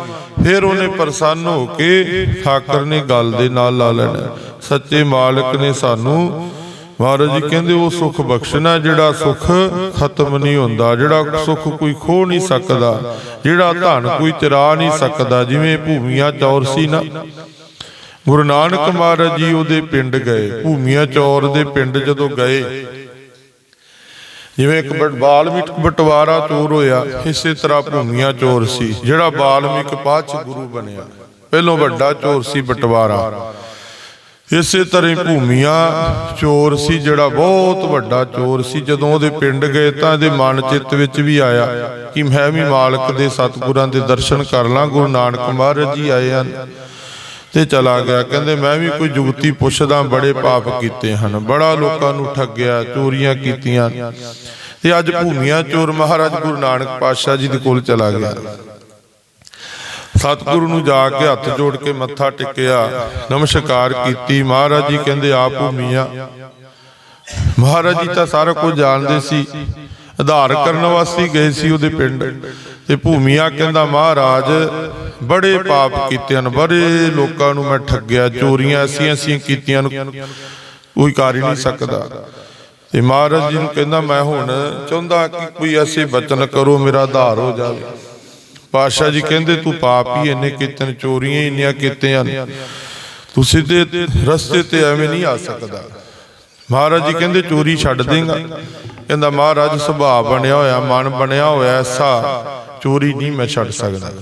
[SPEAKER 1] ਫਿਰ ਉਹਨੇ ਪ੍ਰਸੰਨ ਹੋ ਕੇ ਠਾਕਰ ਨੇ ਗੱਲ ਦੇ ਨਾਲ ਲਾ ਲੈਣਾ। ਸੱਚੇ ਮਾਲਕ ਨੇ ਸਾਨੂੰ ਮਹਾਰਾਜ ਜੀ ਕਹਿੰਦੇ ਉਹ ਸੁੱਖ ਬਖਸ਼ਣਾ ਜਿਹੜਾ ਸੁੱਖ ਖਤਮ ਨਹੀਂ ਹੁੰਦਾ ਜਿਹੜਾ ਸੁੱਖ ਕੋਈ ਖੋ ਨਹੀਂ ਸਕਦਾ ਜਿਹੜਾ ਧਨ ਕੋਈ ਚਰਾ ਨਹੀਂ ਸਕਦਾ ਜਿਵੇਂ ਭੂਮੀਆਂ ਚੌਰ ਸੀ ਨਾ। ਗੁਰੂ ਨਾਨਕ ਮਹਾਰਾਜ ਜੀ ਉਹਦੇ ਪਿੰਡ ਗਏ ਭੂਮੀਆਂ ਚੌਰ ਦੇ ਪਿੰਡ ਜਦੋਂ ਗਏ। ਜਿਵੇਂ ਇੱਕ ਬਾਲਮੀਕ ਬਟਵਾਰਾ ਚੋਰ ਹੋਇਆ ਇਸੇ ਤਰ੍ਹਾਂ ਭੂਮੀਆਂ ਚੋਰ ਸੀ ਜਿਹੜਾ ਬਾਲਮੀਕ ਬਾਅਦ ਚ ਗੁਰੂ ਬਣਿਆ। ਪਹਿਲੋਂ ਵੱਡਾ ਚੋਰ ਸੀ ਬਟਵਾਰਾ। ਇਸੇ ਤਰ੍ਹਾਂ ਭੂਮੀਆਂ ਚੋਰ ਸੀ ਜਿਹੜਾ ਬਹੁਤ ਵੱਡਾ ਚੋਰ ਸੀ। ਜਦੋਂ ਉਹਦੇ ਪਿੰਡ ਗਏ ਤਾਂ ਇਹਦੇ ਮਨ ਚਿੱਤ ਵਿੱਚ ਵੀ ਆਇਆ ਕਿ ਮੈਂ ਵੀ ਮਾਲਕ ਦੇ ਸਤਿਗੁਰਾਂ ਦੇ ਦਰਸ਼ਨ ਕਰ ਲਾਂ ਗੁਰੂ ਨਾਨਕ ਮਹਾਰਾਜ ਜੀ ਆਏ ਹਨ। ਤੇ ਚਲਾ ਗਿਆ। ਕਹਿੰਦੇ, ਮੈਂ ਵੀ ਕੋਈ ਜੁਗਤੀ ਪੁੱਛਦਾ, ਬੜੇ ਪਾਪ ਕੀਤੇ ਹਨ। ਬੜਾ ਲੋਕਾਂ ਨੂੰ ਠੱਗਿਆ, ਚੋਰੀਆਂ ਕੀਤੀਆਂ। ਤੇ ਅੱਜ ਭੂਮੀਆਂ ਚੋਰ ਮਹਾਰਾਜ ਗੁਰੂ ਨਾਨਕ ਪਾਤਸ਼ਾਹ ਜੀ ਦੇ ਕੋਲ ਚਲਾ ਗਿਆ। ਸਤਿਗੁਰੂ ਨੂੰ ਜਾ ਕੇ ਹੱਥ ਜੋੜ ਕੇ ਮੱਥਾ ਟੇਕਿਆ, ਨਮਸਕਾਰ ਕੀਤੀ। ਮਹਾਰਾਜ ਜੀ ਕਹਿੰਦੇ ਆ ਭੂਮੀਆਂ। ਮਹਾਰਾਜ ਜੀ ਤਾਂ ਸਾਰਾ ਕੁਝ ਜਾਣਦੇ ਸੀ। ਆਧਾਰ ਕਰਨ ਵਾਸਤੇ ਗਏ ਸੀ ਉਹਦੇ ਪਿੰਡ। ਤੇ ਭੂਮੀਆਂ ਕਹਿੰਦਾ, ਮਹਾਰਾਜ ਬੜੇ ਪਾਪ ਕੀਤੇ ਹਨ, ਬੜੇ ਲੋਕਾਂ ਨੂੰ ਮੈਂ ਠੱਗਿਆ, ਚੋਰੀਆਂ ਐਸੀਆਂ ਐਸੀਆਂ ਕੀਤੀਆਂ ਨੂੰ ਕੋਈ ਕਰ ਹੀ ਨਹੀਂ ਸਕਦਾ। ਤੇ ਮਹਾਰਾਜ ਜੀ ਨੂੰ ਕਹਿੰਦਾ, ਮੈਂ ਹੁਣ ਚਾਹੁੰਦਾ ਕਿ ਕੋਈ ਐਸੇ ਬਚਨ ਕਰੋ, ਮੇਰਾ ਆਧਾਰ ਹੋ ਜਾਵੇ। ਪਾਤਸ਼ਾਹ ਜੀ ਕਹਿੰਦੇ, ਤੂੰ ਪਾਪ ਹੀ ਇੰਨੇ ਕੀਤੇ ਨੇ, ਚੋਰੀਆਂ ਇੰਨੀਆਂ ਕੀਤੀਆਂ ਨੇ। ਤੂੰ ਸਿੱਧੇ ਰਸਤੇ ਤੇ ਐਵੇਂ ਨਹੀਂ ਆ ਸਕਦਾ। ਮਹਾਰਾਜ ਜੀ ਕਹਿੰਦੇ, ਚੋਰੀ ਛੱਡ ਦੇਗਾ। ਕਹਿੰਦਾ, ਮਹਾਰਾਜ, ਸੁਭਾਅ ਬਣਿਆ ਹੋਇਆ, ਮਨ ਬਣਿਆ ਹੋਇਆ ਐਸਾ, ਚੋਰੀ ਨਹੀਂ ਮੈਂ ਛੱਡ ਸਕਦਾ।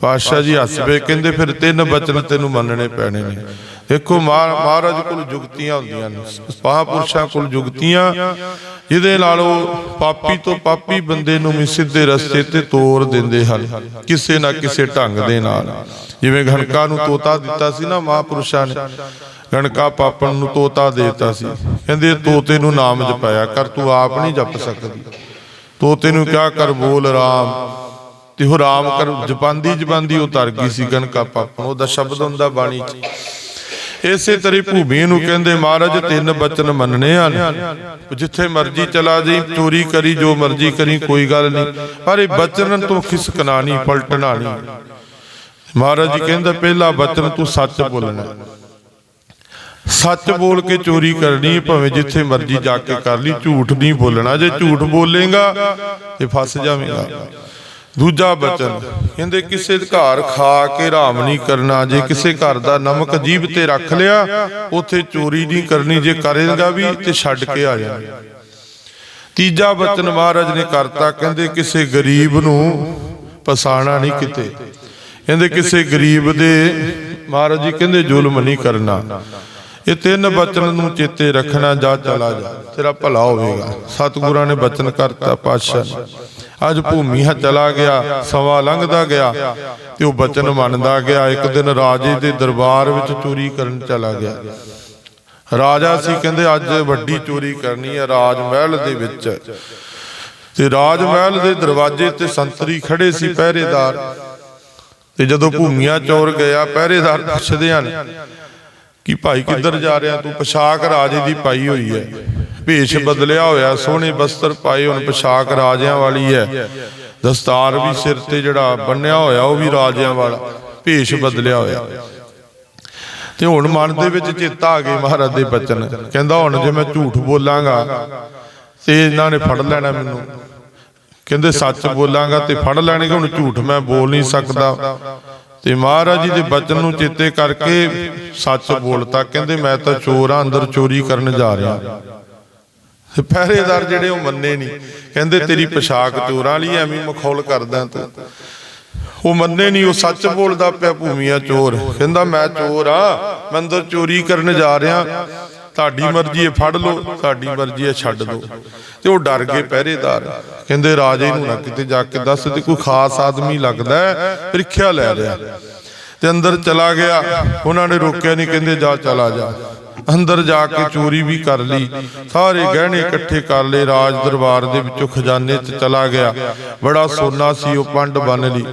[SPEAKER 1] ਪਾਤਸ਼ਾਹ ਜੀ ਹੱਸ ਪਏ ਕਹਿੰਦੇ ਫਿਰ ਤਿੰਨ ਬਚਨ ਤੈਨੂੰ ਮੰਨਣੇ ਪੈਣੇ ਨੇ। ਦੇਖੋ ਮਹਾਰਾਜ ਕੋਲ ਜੁਗਤੀਆਂ ਹੁੰਦੀਆਂ ਨੇ। ਮਹਾਂਪੁਰਸ਼ਾਂ ਕੋਲ ਜੁਗਤੀਆਂ, ਜਿਹਦੇ ਨਾਲ ਉਹ ਪਾਪੀ ਤੋਂ ਪਾਪੀ ਬੰਦੇ ਨੂੰ ਵੀ ਸਿੱਧੇ ਰਸਤੇ ਤੇ ਤੋਰ ਦਿੰਦੇ ਹਨ, ਕਿਸੇ ਨਾ ਕਿਸੇ ਢੰਗ ਦੇ ਨਾਲ। ਜਿਵੇਂ ਗਣਕਾ ਨੂੰ ਤੋਤਾ ਦਿੱਤਾ ਸੀ ਨਾ ਮਹਾਂਪੁਰਸ਼ਾਂ ਨੇ ਗਣਕਾ ਪਾਪਣ ਨੂੰ ਤੋਤਾ ਦੇਤਾ ਸੀ। ਕਹਿੰਦੇ ਤੋਤੇ ਨੂੰ ਨਾਮ ਜਪਾਇਆ ਕਰ, ਤੂੰ ਆਪ ਨਹੀਂ ਜਪ ਸਕਦੀ। ਤੋਤੇ ਨੂੰ ਕਿਹਾ ਕਰ, ਬੋਲ ਰਾਮ ਤੇ ਉਹ ਰਾਮ ਕਰ ਜਪਾਂਦੀ ਜਪਾਂਦੀ ਉਹ ਤਰ ਗਈ ਸੀ ਗਣਕਾ ਪਾਪਣ ਉਹਦਾ ਸ਼ਬਦ ਹੁੰਦਾ ਬਾਣੀ 'ਚ। ਇਸੇ ਤਰੀ ਭੂਮੀ ਨੂੰ ਕਹਿੰਦੇ ਮਹਾਰਾਜ ਤਿੰਨ ਬਚਨ ਮੰਨਣੇ ਹਨ। ਜਿੱਥੇ ਮਰਜ਼ੀ ਚਲਾ ਜਾਈ ਚੋਰੀ ਕਰੀ ਜੋ ਮਰਜ਼ੀ ਕਰੀ ਕੋਈ ਗੱਲ ਨਹੀਂ। ਪਰ ਇਹ ਬਚਨ ਤੋਂ ਖਿਸਕਣਾ ਨਹੀਂ ਪਲਟਣਾ ਨਹੀਂ ਮਹਾਰਾਜ ਜੀ ਕਹਿੰਦਾ ਪਹਿਲਾ ਬਚਨ ਤੂੰ ਸੱਚ ਬੋਲਣਾ। ਸੱਚ ਬੋਲ ਕੇ ਚੋਰੀ ਕਰਨੀ ਭਾਵੇਂ ਜਿੱਥੇ ਮਰਜ਼ੀ ਜਾ ਕੇ ਕਰ ਲਈ ਝੂਠ ਨਹੀਂ ਬੋਲਣਾ। ਜੇ ਝੂਠ ਬੋਲੇਗਾ ਤੇ ਫਸ ਜਾਵੇਂਗਾ। ਦੂਜਾ ਬਚਨ, ਕਹਿੰਦੇ ਕਿਸੇ ਘਰ ਖਾ ਕੇ ਹਰਾਮ ਨਹੀਂ ਕਰਨਾ, ਜੇ ਕਿਸੇ ਘਰ ਦਾ ਨਮਕ ਜੀਭ ਤੇ ਰੱਖ ਲਿਆ, ਉੱਥੇ ਚੋਰੀ ਨਹੀਂ ਕਰਨੀ, ਜੇ ਕਰੇਗਾ ਵੀ ਤੇ ਛੱਡ ਕੇ ਆ ਜਾਣਾ ਤੀਜਾ ਬਚਨ ਮਹਾਰਾਜ ਨੇ ਕਰਤਾ, ਕਹਿੰਦੇ ਕਿਸੇ ਗਰੀਬ ਨੂੰ ਪਸਾਣਾ ਨਹੀਂ ਕਿਤੇ। ਕਹਿੰਦੇ ਕਿਸੇ ਗਰੀਬ ਦੇ, ਮਹਾਰਾਜ ਜੀ ਕਹਿੰਦੇ ਜ਼ੁਲਮ ਨਹੀਂ ਕਰਨਾ। ਇਹ ਤਿੰਨ ਬਚਨ ਨੂੰ ਚੇਤੇ ਰੱਖਣਾ, ਜਾ ਚਲਾ ਜਾ, ਤੇਰਾ ਭਲਾ ਹੋਵੇਗਾ। ਸਤਿਗੁਰਾਂ ਨੇ ਬਚਨ ਕਰਤਾ, ਪਾਤਸ਼ਾਹ ਅੱਜ ਭੂਮੀਆਂ ਚਲਾ ਗਿਆ, ਸਵਾ ਲੰਘਦਾ ਗਿਆ ਤੇ ਉਹ ਬਚਨ ਮੰਨਦਾ ਗਿਆ। ਇੱਕ ਦਿਨ ਰਾਜੇ ਦੇ ਦਰਬਾਰ ਵਿੱਚ ਚੋਰੀ ਕਰਨ ਚਲਾ ਗਿਆ। ਰਾਜਾ ਸੀ, ਕਹਿੰਦੇ ਅੱਜ ਵੱਡੀ ਚੋਰੀ ਕਰਨੀ ਹੈ ਰਾਜ ਮਹਿਲ ਦੇ ਵਿੱਚ। ਤੇ ਰਾਜ ਮਹਿਲ ਦੇ ਦਰਵਾਜ਼ੇ ਤੇ ਸੰਤਰੀ ਖੜੇ ਸੀ ਪਹਿਰੇਦਾਰ। ਤੇ ਜਦੋਂ ਭੂਮੀਆਂ ਚੋਰ ਗਿਆ, ਪਹਿਰੇਦਾਰ ਪੁੱਛਦੇ ਹਨ ਕਿ ਭਾਈ ਕਿੱਧਰ ਜਾ ਰਿਹਾ? ਤੂੰ ਪੋਸ਼ਾਕ ਰਾਜੇ ਦੀ ਪਾਈ ਹੋਈ ਹੈ। ਭੇਸ਼ ਬਦਲਿਆ ਹੋਇਆ, ਸੋਹਣੇ ਬਸਤਰ ਪਾਏ ਹੁਣ ਪੋਸ਼ਾਕ ਰਾਜਿਆਂ ਵਾਲੀ ਹੈ। ਦਸਤਾਰ ਵੀ ਸਿਰ ਤੇ ਜਿਹੜਾ ਬੰਨਿਆ ਹੋਇਆ, ਉਹ ਵੀ ਰਾਜਿਆਂ ਵਾਲਾ, ਭੇਸ਼ ਬਦਲਿਆ ਹੋਇਆ। ਤੇ ਹੁਣ ਮਨ ਦੇ ਵਿੱਚ ਚੇਤਾ ਆ ਗਈ ਮਹਾਰਾਜ ਦੇ ਬਚਨ। ਕਹਿੰਦਾ ਹੁਣ ਜੇ ਮੈਂ ਝੂਠ ਬੋਲਾਂਗਾ, ਤੇ ਇਹਨਾਂ ਨੇ ਫੜ ਲੈਣਾ ਮੈਨੂੰ। ਕਹਿੰਦੇ ਸੱਚ ਬੋਲਾਂਗਾ ਤੇ ਫੜ ਲੈਣਗੇ, ਹੁਣ ਝੂਠ ਮੈਂ ਬੋਲ ਨਹੀਂ ਸਕਦਾ। ਤੇ ਮਹਾਰਾਜ ਜੀ ਦੇ ਬਚਨ ਨੂੰ ਚੇਤੇ ਕਰਕੇ ਸੱਚ ਬੋਲਤਾ। ਕਹਿੰਦੇ ਮੈਂ ਤਾਂ ਚੋਰ ਆ ਅੰਦਰ ਚੋਰੀ ਕਰਨ ਜਾ ਰਿਹਾ। ਪਹਿਰੇਦਾਰ ਜਿਹੜੇ ਉਹ ਮੰਨੇ ਨਹੀਂ। ਕਹਿੰਦੇ, ਤੇਰੀ ਪੋਸ਼ਾਕ ਚੋਰਾਂ ਵਾਲੀ ਐਵੇਂ ਮਖੌਲ ਕਰਦਾ ਤੂੰ। ਉਹ ਮੰਨੇ ਨਹੀਂ, ਉਹ ਸੱਚ ਬੋਲਦਾ ਪਿਆ ਭੂਮੀਆ ਚੋਰ। ਕਹਿੰਦਾ, ਮੈਂ ਚੋਰ ਆ, ਮੈਂ ਅੰਦਰ ਚੋਰੀ ਕਰਨ ਜਾ ਰਿਹਾ। ਤੁਹਾਡੀ ਮਰਜ਼ੀ ਹੈ, ਫੜ ਲਓ, ਤੁਹਾਡੀ ਮਰਜ਼ੀ ਹੈ, ਛੱਡ ਦਿਓ ਤੇ ਉਹ ਡਰ ਗਏ ਪਹਿਰੇਦਾਰ। ਕਹਿੰਦੇ, ਰਾਜੇ ਨੂੰ ਨਾ ਕਿਤੇ ਜਾ ਕੇ ਦੱਸ ਤੇ ਕੋਈ ਖਾਸ ਆਦਮੀ ਲੱਗਦਾ ਪ੍ਰੀਖਿਆ ਲੈ ਰਿਹਾ ਤੇ ਅੰਦਰ ਚਲਾ ਗਿਆ। ਉਹਨਾਂ ਨੇ ਰੋਕਿਆ ਨਹੀਂ, ਕਹਿੰਦੇ, ਜਾ, ਚਲਾ ਜਾ। ਅੰਦਰ ਜਾ ਕੇ ਚੋਰੀ ਵੀ ਕਰ ਲਈ। ਸਾਰੇ ਗਹਿਣੇ ਇਕੱਠੇ ਕਰ ਲਏ। ਰਾਜ ਦਰਬਾਰ ਦੇ ਵਿੱਚੋਂ ਖਜ਼ਾਨੇ 'ਚ ਚਲਾ ਗਿਆ। ਬੜਾ ਸੋਨਾ ਸੀ, ਉਹ ਪੰਡ ਬੰਨ ਲਈ।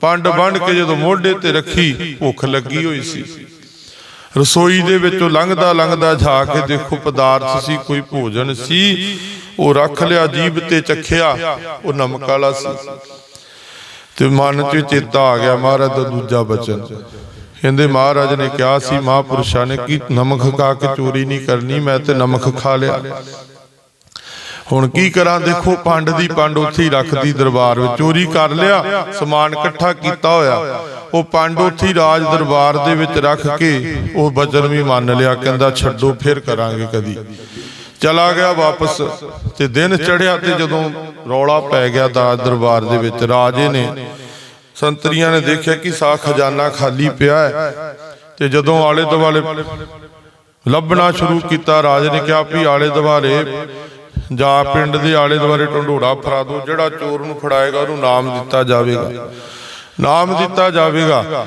[SPEAKER 1] ਪੰਡ ਬੰਨ ਕੇ ਜਦੋਂ ਮੋਢੇ ਤੇ ਰੱਖੀ, ਭੁੱਖ ਲੱਗੀ ਹੋਈ ਸੀ। ਰਸੋਈ ਦੇ ਵਿੱਚੋਂ ਲੰਘਦਾ ਲੰਘਦਾ ਜਾ ਕੇ ਦੇਖੋ ਪਦਾਰਥ ਸੀ, ਕੋਈ ਭੋਜਨ ਸੀ। ਉਹ ਰੱਖ ਲਿਆ ਜੀਬ ਤੇ ਚੱਖਿਆ। ਉਹ ਨਮਕ ਵਾਲਾ ਸੀ। ਤੇ ਮਨ 'ਚ ਚੇਤਾ ਆ ਗਿਆ, ਮਹਾਰਾਜ ਦਾ ਦੂਜਾ ਬਚਨ। ਕਹਿੰਦੇ ਮਹਾਰਾਜ ਨੇ ਕਿਹਾ ਸੀ, ਮਹਾਪੁਰਸ਼ਾਂ ਨੇ ਕਿ ਨਮਕ ਖਾ ਕੇ ਚੋਰੀ ਨਹੀਂ ਕਰਨੀ, ਮੈਂ ਤੇ ਨਮਕ ਖਾ ਲਿਆ। ਹੁਣ ਕੀ ਕਰਾਂ? ਦੇਖੋ, ਪੰਡ ਦੀ ਪੰਡ ਉੱਥੇ ਹੀ ਰੱਖਦੀ ਦਰਬਾਰ ਵਿੱਚ। ਚੋਰੀ ਕਰ ਲਿਆ, ਸਮਾਨ ਇਕੱਠਾ ਕੀਤਾ ਹੋਇਆ। ਉਹ ਪੰਡ ਉੱਥੇ ਰਾਜ ਦਰਬਾਰ ਦੇ ਵਿੱਚ ਰੱਖ ਕੇ ਉਹ ਬਚਨ ਵੀ ਮੰਨ ਲਿਆ, ਕਹਿੰਦਾ ਛੱਡੋ, ਫਿਰ ਕਰਾਂਗੇ ਕਦੀ। ਚਲਾ ਗਿਆ ਵਾਪਸ ਤੇ ਦਿਨ ਚੜਿਆ ਤੇ ਜਦੋਂ ਰੌਲਾ ਪੈ ਗਿਆ ਦਾ ਦਰਬਾਰ ਦੇ ਵਿੱਚ, ਰਾਜੇ ਨੇ ਸੰਤਰੀਆਂ ਨੇ ਦੇਖਿਆ ਕਿ ਸਾ ਖਜ਼ਾਨਾ ਖਾਲੀ ਪਿਆ ਹੈ ਤੇ ਜਦੋਂ ਆਲੇ ਦੁਆਲੇ ਲੱਭਣਾ ਸ਼ੁਰੂ ਕੀਤਾ, ਰਾਜੇ ਨੇ ਕਿਹਾ ਵੀ ਆਲੇ ਦੁਆਲੇ ਜਾ ਪਿੰਡ ਦੇ ਆਲੇ ਦੁਆਲੇ ਢੰਡੋੜਾ ਫੜਾ ਦੋ ਜਿਹੜਾ ਚੋਰ ਨੂੰ ਫੜਾਏਗਾ, ਉਹਨੂੰ ਨਾਮ ਦਿੱਤਾ ਜਾਵੇਗਾ। ਨਾਮ ਦਿੱਤਾ ਜਾਵੇਗਾ।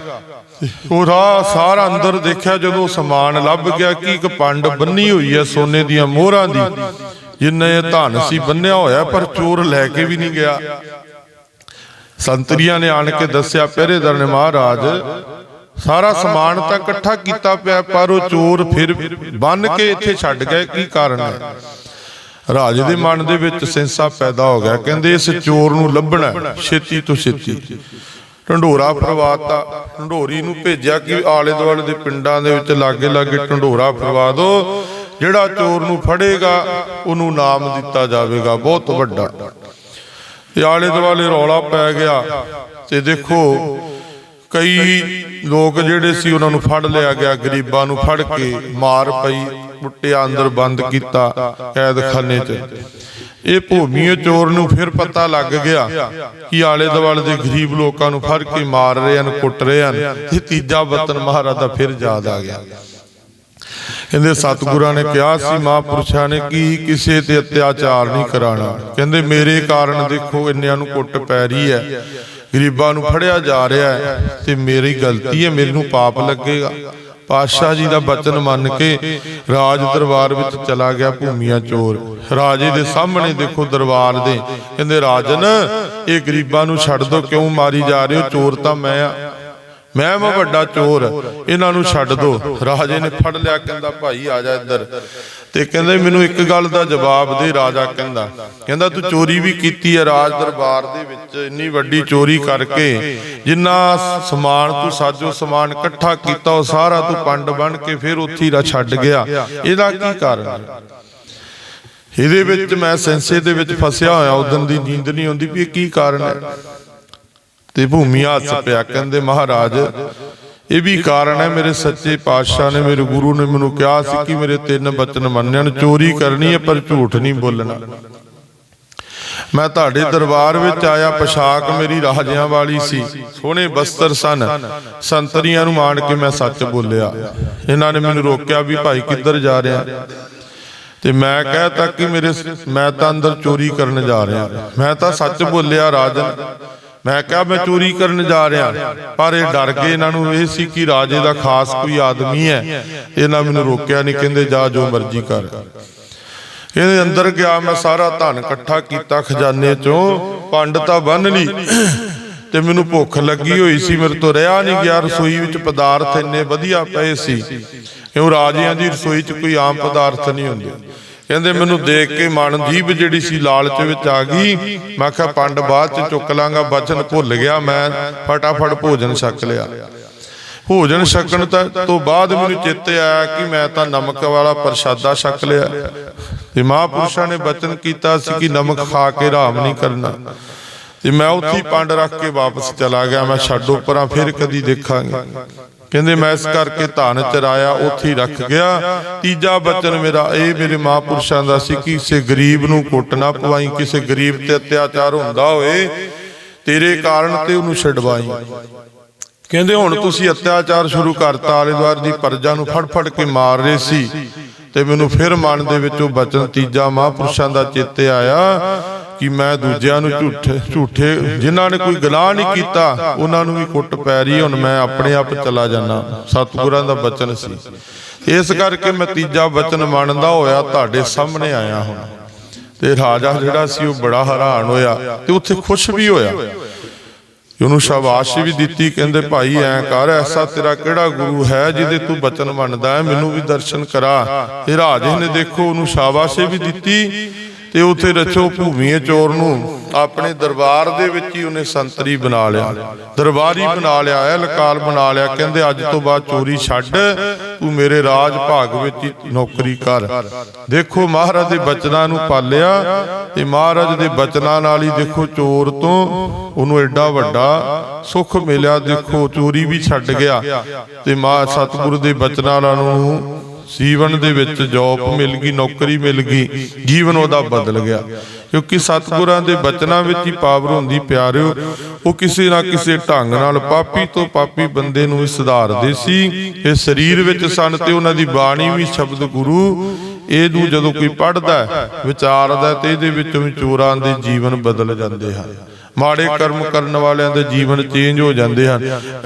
[SPEAKER 1] ਉਹ ਰਾਹ ਸਾਰਾ ਅੰਦਰ ਦੇਖਿਆ, ਜਦੋਂ ਸਮਾਨ ਲੱਭ ਗਿਆ ਕਿ ਇੱਕ ਪੰਡ ਬੰਨੀ ਹੋਈ ਹੈ ਸੋਨੇ ਦੀਆਂ ਮੋਹਰਾਂ ਦੀ, ਜਿੰਨੇ ਇਹ ਧਨ ਸੀ ਬੰਨਿਆ ਹੋਇਆ, ਪਰ ਚੋਰ ਲੈ ਕੇ ਵੀ ਨਹੀਂ ਗਿਆ। ਸੰਤਰੀਆਂ ਨੇ ਆਣ ਕੇ ਦੱਸਿਆ ਪਹਿਰੇਦਾਰ ਨੇ ਮਹਾਰਾਜ ਸਾਰਾ ਸਮਾਨ ਤਾਂ ਇਕੱਠਾ ਕੀਤਾ ਪਿਆ, ਪਰ ਉਹ ਚੋਰ ਫਿਰ ਬੰਨ ਕੇ ਇੱਥੇ ਛੱਡ ਗਏ, ਕੀ ਕਾਰਨ ਹੈ? ਰਾਜੇ ਦੇ ਮਨ ਦੇ ਵਿੱਚ ਸੈਂਸਾ ਪੈਦਾ ਹੋ ਗਿਆ, ਕਹਿੰਦੇ, ਇਸ ਚੋਰ ਨੂੰ ਲੱਭਣਾ ਛੇਤੀ ਤੋਂ ਛੇਤੀ। ਢੰਡੋਰਾ ਫਰਵਾਤਾ ਢੰਡੋਰੀ ਨੂੰ ਭੇਜਿਆ ਕਿ ਆਲੇ ਦੁਆਲੇ ਦੇ ਪਿੰਡਾਂ ਦੇ ਵਿੱਚ ਲਾਗੇ ਲਾਗੇ ਢੰਡੋਰਾ ਫਰਵਾ ਦਿਓ ਜਿਹੜਾ ਚੋਰ ਨੂੰ ਫੜੇਗਾ, ਉਹਨੂੰ ਨਾਮ ਦਿੱਤਾ ਜਾਵੇਗਾ, ਬਹੁਤ ਵੱਡਾ। ਤੇ ਆਲੇ ਦੁਆਲੇ ਰੌਲਾ ਪੈ ਗਿਆ ਤੇ ਦੇਖੋ, ਕਈ ਲੋਕ ਜਿਹੜੇ ਸੀ ਉਹਨਾਂ ਨੂੰ ਫੜ ਲਿਆ ਗਿਆ, ਗਰੀਬਾਂ ਨੂੰ ਫੜ ਕੇ ਮਾਰ ਪਈ ਬੁੱਟਿਆਂ ਅੰਦਰ ਬੰਦ ਕੀਤਾ ਕੈਦਖਾਨੇ 'ਚ ਇਹ ਭੂਮੀਏ ਚੋਰ ਨੂੰ ਫਿਰ ਪਤਾ ਲੱਗ ਗਿਆ ਕਿ ਆਲੇ ਦੁਆਲੇ ਦੇ ਗਰੀਬ ਲੋਕਾਂ ਨੂੰ ਫੜ ਕੇ ਮਾਰ ਰਹੇ ਹਨ, ਕੁੱਟ ਰਹੇ ਹਨ। ਇਹ ਤੀਜਾ ਵਤਨ ਮਹਾਰਾਜ ਦਾ ਫਿਰ ਯਾਦ ਆ ਗਿਆ। ਕਹਿੰਦੇ ਸਤਿਗੁਰਾਂ ਨੇ ਕਿਹਾ ਸੀ ਮਹਾਂਪੁਰਸ਼ਾਂ ਨੇ ਕਿ ਕਿਸੇ ਤੇ ਅਤਿਆਚਾਰ ਨਹੀਂ ਕਰਾਣਾ ਕਹਿੰਦੇ ਮੇਰੇ ਕਾਰਨ ਦੇਖੋ ਇੰਨਿਆਂ ਨੂੰ ਕੁੱਟ ਪੈ ਰਹੀ ਹੈ। ਗਰੀਬਾਂ ਨੂੰ ਫੜਿਆ ਜਾ ਰਿਹਾ ਹੈ ਤੇ ਮੇਰੀ ਗਲਤੀ ਹੈ ਮੇਰੇ ਨੂੰ ਪਾਪ ਲੱਗੇਗਾ। ਪਾਤਸ਼ਾਹ ਜੀ ਦਾ ਬਚਨ ਮੰਨ ਕੇ ਰਾਜ ਦਰਬਾਰ ਵਿੱਚ ਚਲਾ ਗਿਆ ਭੂਮੀਆਂ ਚੋਰ। ਰਾਜੇ ਦੇ ਸਾਹਮਣੇ ਦੇਖੋ ਦਰਬਾਰ ਦੇ। ਕਹਿੰਦੇ ਰਾਜਨ ਇਹ ਗਰੀਬਾਂ ਨੂੰ ਛੱਡ ਦੋ ਕਿਉਂ ਮਾਰੀ ਜਾ ਰਹੇ ਹੋ? ਚੋਰ ਤਾਂ ਮੈਂ ਆ। ਮੈਂ ਮੈਂ ਵੱਡਾ ਚੋਰ ਇਹਨਾਂ ਨੂੰ ਛੱਡ ਦੋ। ਰਾਜੇ ਨੇ ਫੜ ਲਿਆ ਕਹਿੰਦਾ ਭਾਈ ਆ ਜਾ ਇੱਧਰ। ਤੇ ਕਹਿੰਦੇ ਮੈਨੂੰ ਇੱਕ ਗੱਲ ਦਾ ਜਵਾਬ ਦੇ ਰਾਜਾ ਕਹਿੰਦਾ। ਕਹਿੰਦਾ ਤੂੰ ਚੋਰੀ ਵੀ ਕੀਤੀ ਹੈ ਰਾਜ ਦਰਬਾਰ ਦੇ ਵਿੱਚ ਇੰਨੀ ਵੱਡੀ ਚੋਰੀ ਕਰਕੇ। ਜਿੰਨਾ ਸਮਾਨ ਤੂੰ ਸਾਜੋ ਸਮਾਨ ਇਕੱਠਾ ਕੀਤਾ ਉਹ ਸਾਰਾ ਤੂੰ ਪੰਡ ਬਣ ਕੇ ਫਿਰ ਉੱਥੇ ਹੀ ਰਾ ਛੱਡ ਗਿਆ। ਇਹਦਾ ਕੀ ਕਾਰਨ ਹੈ? ਇਹਦੇ ਵਿੱਚ ਮੈਂ ਸੈਂਸੇ ਦੇ ਵਿੱਚ ਫਸਿਆ ਹੋਇਆ ਉਦੋਂ ਦੀ ਨੀਂਦ ਨਹੀਂ ਆਉਂਦੀ ਵੀ ਇਹ ਕੀ ਕਾਰਨ ਹੈ? ਤੇ ਭੂਮੀ ਹੱਸ ਪਿਆ ਕਹਿੰਦੇ ਮਹਾਰਾਜ, ਇਹ ਵੀ ਕਾਰਨ ਹੈ ਮੇਰੇ ਸੱਚੇ ਪਾਤਸ਼ਾਹ ਨੇ, ਮੇਰੇ ਗੁਰੂ ਨੇ ਮੈਨੂੰ ਕਿਹਾ ਸੀ ਕਿ ਮੇਰੇ ਤਿੰਨ ਬਚਨ ਮੰਨਣ ਚੋਰੀ ਕਰਨੀ ਹੈ ਪਰ ਝੂਠ ਨਹੀਂ ਬੋਲਣਾ। ਮੈਂ ਤੁਹਾਡੇ ਦਰਬਾਰ ਵਿੱਚ ਆਇਆ, ਪੋਸ਼ਾਕ ਮੇਰੀ ਰਾਜਿਆਂ ਵਾਲੀ ਸੀ, ਸੋਹਣੇ ਬਸਤਰ ਸਨ, ਸੰਤਰੀਆਂ ਨੂੰ ਮਾਣ ਕੇ ਮੈਂ ਸੱਚ ਬੋਲਿਆ। ਇਹਨਾਂ ਨੇ ਮੈਨੂੰ ਰੋਕਿਆ ਵੀ ਭਾਈ ਕਿੱਧਰ ਜਾ ਰਿਹਾ ਤੇ ਮੈਂ ਕਹਿਤਾ ਕਿ ਮੇਰੇ, ਮੈਂ ਤਾਂ ਅੰਦਰ ਚੋਰੀ ਕਰਨ ਜਾ ਰਿਹਾ। ਮੈਂ ਤਾਂ ਸੱਚ ਬੋਲਿਆ, ਰਾਜਨ ਮੈਂ ਕਿਹਾ ਮੈਂ ਚੋਰੀ ਕਰਨ ਜਾ ਰਿਹਾ, ਪਰ ਇਹ ਡਰ ਗਏ ਇਹਨਾਂ ਨੂੰ ਇਹ ਸੀ ਕਿ ਰਾਜੇ ਦਾ ਖਾਸ ਕੋਈ ਆਦਮੀ ਹੈ। ਇਹਨਾਂ ਮੈਨੂੰ ਰੋਕਿਆ ਨਹੀਂ ਕਹਿੰਦੇ ਜਾ ਜੋ ਮਰਜ਼ੀ ਕਰ। ਇਹਦੇ ਅੰਦਰ ਗਿਆ, ਮੈਂ ਸਾਰਾ ਧਨ ਇਕੱਠਾ ਕੀਤਾ ਖਜ਼ਾਨੇ ਚੋਂ, ਪੰਡ ਤਾਂ ਬੰਨ ਲਈ। ਤੇ ਮੈਨੂੰ ਭੁੱਖ ਲੱਗੀ ਹੋਈ ਸੀ, ਮੇਰੇ ਤੋਂ ਰਿਹਾ ਨਹੀਂ ਗਿਆ, ਰਸੋਈ ਵਿੱਚ ਪਦਾਰਥ ਇੰਨੇ ਵਧੀਆ ਪਏ ਸੀ। ਕਿਉਂ ਰਾਜਿਆਂ ਦੀ ਰਸੋਈ 'ਚ ਕੋਈ ਆਮ ਪਦਾਰਥ ਨਹੀਂ ਹੁੰਦੇ। ਕਹਿੰਦੇ ਮੈਨੂੰ ਦੇਖ ਕੇ ਮਨ ਜੀਬ ਜਿਹੜੀ ਸੀ ਲਾਲਚ ਵਿੱਚ ਆ ਗਈ, ਮੈਂ ਕਿਹਾ, ਪੰਡ ਬਾਅਦ 'ਚ ਚੁੱਕ ਲਾਂਗਾ, ਬਚਨ ਭੁੱਲ ਗਿਆ ਮੈਂ, ਫਟਾਫਟ ਭੋਜਨ ਛਕ ਲਿਆ। ਭੋਜਨ ਛਕਣ ਤੋਂ ਬਾਅਦ ਮੈਨੂੰ ਚੇਤੇ ਆਇਆ ਕਿ ਮੈਂ ਤਾਂ ਨਮਕ ਵਾਲਾ ਪ੍ਰਸ਼ਾਦਾ ਛਕ ਲਿਆ। ਤੇ ਮਹਾਂਪੁਰਸ਼ਾਂ ਨੇ ਬਚਨ ਕੀਤਾ ਸੀ ਕਿ ਨਮਕ ਖਾ ਕੇ ਆਰਾਮ ਨਹੀਂ ਕਰਨਾ। ਤੇ ਮੈਂ ਉੱਥੇ ਪੰਡ ਰੱਖ ਕੇ ਵਾਪਸ ਚਲਾ ਗਿਆ, ਮੈਂ ਛੱਡੋ ਪਰਾਂ ਫਿਰ ਕਦੀ ਦੇਖਾਂਗੇ। ਕਹਿੰਦੇ ਮੈਂ ਇਸ ਕਰਕੇ ਧਨ ਚਰਾਇਆ, ਉੱਥੇ ਰੱਖ ਗਿਆ। ਤੀਜਾ ਬਚਨ ਮੇਰਾ ਇਹ, ਮੇਰੇ ਮਹਾਂਪੁਰਸ਼ਾਂ ਦਾ ਸੀ ਕਿ ਕਿਸੇ ਗਰੀਬ ਨੂੰ ਕੁੱਟ ਨਾ ਪਵਾਈ, ਕਿਸੇ ਗਰੀਬ ਤੇ ਅਤਿਆਚਾਰ ਹੁੰਦਾ ਹੋਏ ਤੇਰੇ ਕਾਰਨ ਤੇ ਉਹਨੂੰ ਛਡਵਾਈ। ਕਹਿੰਦੇ ਹੁਣ ਤੁਸੀਂ ਅਤਿਆਚਾਰ ਸ਼ੁਰੂ ਕਰਤਾ, ਆਲੇ ਦੁਆਰ ਦੀ ਪਰਜਾ ਨੂੰ ਫੜ ਫੜ ਕੇ ਮਾਰ ਰਹੇ ਸੀ। ਤੇ ਮੈਨੂੰ ਫਿਰ ਮਨ ਦੇ ਵਿੱਚ ਉਹ ਬਚਨ ਤੀਜਾ ਮਹਾਂਪੁਰਸ਼ਾਂ ਦਾ ਚੇਤੇ ਆਇਆ ਕਿ ਮੈਂ ਦੂਜਿਆਂ ਨੂੰ ਝੂਠੇ ਝੂਠੇ ਜਿਨ੍ਹਾਂ ਨੇ ਕੋਈ ਗੁਨਾਹ ਨਹੀਂ ਕੀਤਾ, ਉਹਨਾਂ ਨੂੰ ਵੀ ਕੁੱਟ ਪੈ ਰਹੀ ਹੁਣ ਮੈਂ ਆਪਣੇ ਆਪ ਚਲਾ ਜਾਣਾ ਸਤਿਗੁਰਾਂ ਦਾ ਬਚਨ ਸੀ। ਇਸ ਕਰਕੇ ਮੈਂ ਤੀਜਾ ਬਚਨ ਮੰਨਦਾ ਹੋਇਆ, ਤੁਹਾਡੇ ਸਾਹਮਣੇ ਆਇਆ ਹੁਣ। ਤੇ ਰਾਜਾ ਜਿਹੜਾ ਸੀ, ਉਹ ਬੜਾ ਹੈਰਾਨ ਹੋਇਆ ਤੇ ਉੱਥੇ ਖੁਸ਼ ਵੀ ਹੋਇਆ। ਉਹਨੂੰ ਸ਼ਾਬਾਸ਼ੀ ਵੀ ਦਿੱਤੀ, ਕਹਿੰਦੇ, ਭਾਈ, ਐ ਕਰ, ਐਸਾ ਤੇਰਾ ਕਿਹੜਾ ਗੁਰੂ ਹੈ ਜਿਹਦੇ ਤੂੰ ਬਚਨ ਮੰਨਦਾ ਹੈ? ਮੈਨੂੰ ਵੀ ਦਰਸ਼ਨ ਕਰਾ। ਤੇ ਰਾਜੇ ਨੇ ਦੇਖੋ, ਉਹਨੂੰ ਸ਼ਾਬਾਸ਼ੀ ਵੀ ਦਿੱਤੀ। ਤੇ ਉਥੇ ਰਚੋ ਭੂਮੀਏ ਚੋਰ ਨੂੰ। ਆਪਣੇ ਦਰਬਾਰ ਦੇ ਵਿੱਚ ਹੀ ਉਹਨੇ ਸੰਤਰੀ ਬਣਾ ਲਿਆ। ਦਰਬਾਰੀ ਬਣਾ ਲਿਆ ਹੈ ਬਣਾ ਲਿਆ। ਕਹਿੰਦੇ, ਅੱਜ ਤੋਂ ਬਾਅਦ ਚੋਰੀ ਛੱਡ, ਤੂੰ ਮੇਰੇ ਰਾਜ ਭਾਗ ਵਿੱਚ ਨੌਕਰੀ ਕਰ। ਦੇਖੋ, ਮਹਾਰਾਜ ਦੇ ਬਚਨਾਂ ਨੂੰ ਪਾਲਿਆ ਤੇ ਮਹਾਰਾਜ ਦੇ ਬਚਨਾਂ ਨਾਲ ਹੀ ਦੇਖੋ ਚੋਰ ਤੋਂ ਉਹਨੂੰ ਐਡਾ ਵੱਡਾ ਸੁੱਖ ਮਿਲਿਆ। ਦੇਖੋ, ਚੋਰੀ ਵੀ ਛੱਡ ਗਿਆ ਤੇ ਮਾ ਸਤਿਗੁਰੂ ਦੇ ਬਚਨਾਂ ਨਾਲ ਨੂੰ ਜੀਵਨ ਦੇ ਵਿੱਚ ਜੌਬ ਮਿਲ ਗਈ, ਨੌਕਰੀ ਮਿਲ ਗਈ, ਜੀਵਨ ਉਹਦਾ ਬਦਲ ਗਿਆ। ਕਿਉਂਕਿ ਸਤਿਗੁਰਾਂ ਦੇ ਬਚਨਾਂ ਵਿੱਚ ਹੀ ਪਾਵਰ ਹੁੰਦੀ ਪਿਆਰਿਓ, ਉਹ ਕਿਸੇ ਨਾ ਕਿਸੇ ਢੰਗ ਨਾਲ ਪਾਪੀ ਤੋਂ ਪਾਪੀ ਬੰਦੇ ਨੂੰ ਵੀ ਸੁਧਾਰਦੇ ਸੀ। ਇਹ ਸਰੀਰ ਵਿੱਚ ਸਨ ਤੇ ਉਹਨਾਂ ਦੀ ਬਾਣੀ ਵੀ ਸ਼ਬਦ ਗੁਰੂ, ਇਹ ਨੂੰ ਜਦੋਂ ਕੋਈ ਪੜਦਾ ਵਿਚਾਰਦਾ ਤੇ ਇਹਦੇ ਵਿੱਚੋਂ ਵੀ ਚੋਰਾਂ ਦੇ ਜੀਵਨ ਬਦਲ ਜਾਂਦੇ ਹਨ। ਮਾੜੇ ਕਰਮ ਕਰਨ ਵਾਲਿਆਂ ਦੇ ਜੀਵਨ ਚੇਂਜ ਹੋ ਜਾਂਦੇ ਹਨ।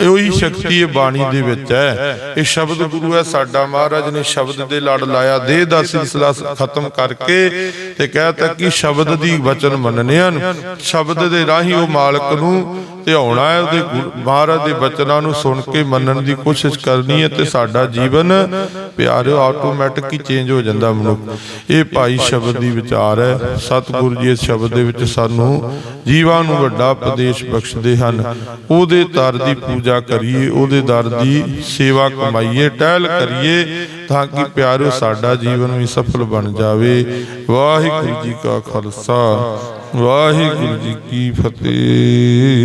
[SPEAKER 1] ਉਹੀ ਸ਼ਕਤੀ ਇਹ ਬਾਣੀ ਦੇ ਵਿੱਚ ਹੈ। ਇਹ ਸ਼ਬਦ ਗੁਰੂ ਹੈ, ਸਾਡਾ ਮਹਾਰਾਜ ਨੇ ਸ਼ਬਦ ਦੇ ਲੜ ਲਾਇਆ, ਦੇਹ ਦਾ ਸਿਲਸਿਲਾ ਖਤਮ ਕਰਕੇ ਤੇ ਕਹਿ ਤੱਕ ਕਿ ਸ਼ਬਦ ਦੀ ਵਚਨ ਮੰਨਣੇ ਹਨ। ਸ਼ਬਦ ਦੇ ਰਾਹੀਂ ਉਹ ਮਾਲਕ ਨੂੰ ਧਿਆਉਣਾ ਹੈ ਉਹਦੇ ਮਹਾਰਾਜ ਦੇ ਬਚਨਾਂ ਨੂੰ ਸੁਣ ਕੇ ਮੰਨਣ ਦੀ ਕੋਸ਼ਿਸ਼ ਕਰਨੀ ਹੈ ਤੇ ਸਾਡਾ ਜੀਵਨ ਪਿਆਰਿਓ ਆਟੋਮੈਟਿਕ ਹੀ ਚੇਂਜ ਹੋ ਜਾਂਦਾ ਮਨੁੱਖ। ਇਹ ਭਾਈ ਸ਼ਬਦ ਦੀ ਵਿਚਾਰ ਹੈ। ਸਤਿਗੁਰੂ ਜੀ ਇਸ ਸ਼ਬਦ ਦੇ ਵਿੱਚ ਸਾਨੂੰ ਜੀਵਾਂ ਨੂੰ ਵੱਡਾ ਉਪਦੇਸ਼ ਬਖਸ਼ਦੇ ਹਨ। ਉਹਦੇ ਦਰ ਦੀ ਪੂਜਾ ਕਰੀਏ, ਉਹਦੇ ਦਰ ਦੀ ਸੇਵਾ ਕਮਾਈਏ, ਟਹਿਲ ਕਰੀਏ ਤਾਂ ਕਿ ਪਿਆਰਿਓ ਸਾਡਾ ਜੀਵਨ ਵੀ ਸਫਲ ਬਣ ਜਾਵੇ। ਵਾਹਿਗੁਰੂ ਜੀ ਕਾ ਖਾਲਸਾ, ਵਾਹਿਗੁਰੂ ਜੀ ਕੀ ਫਤਿਹ।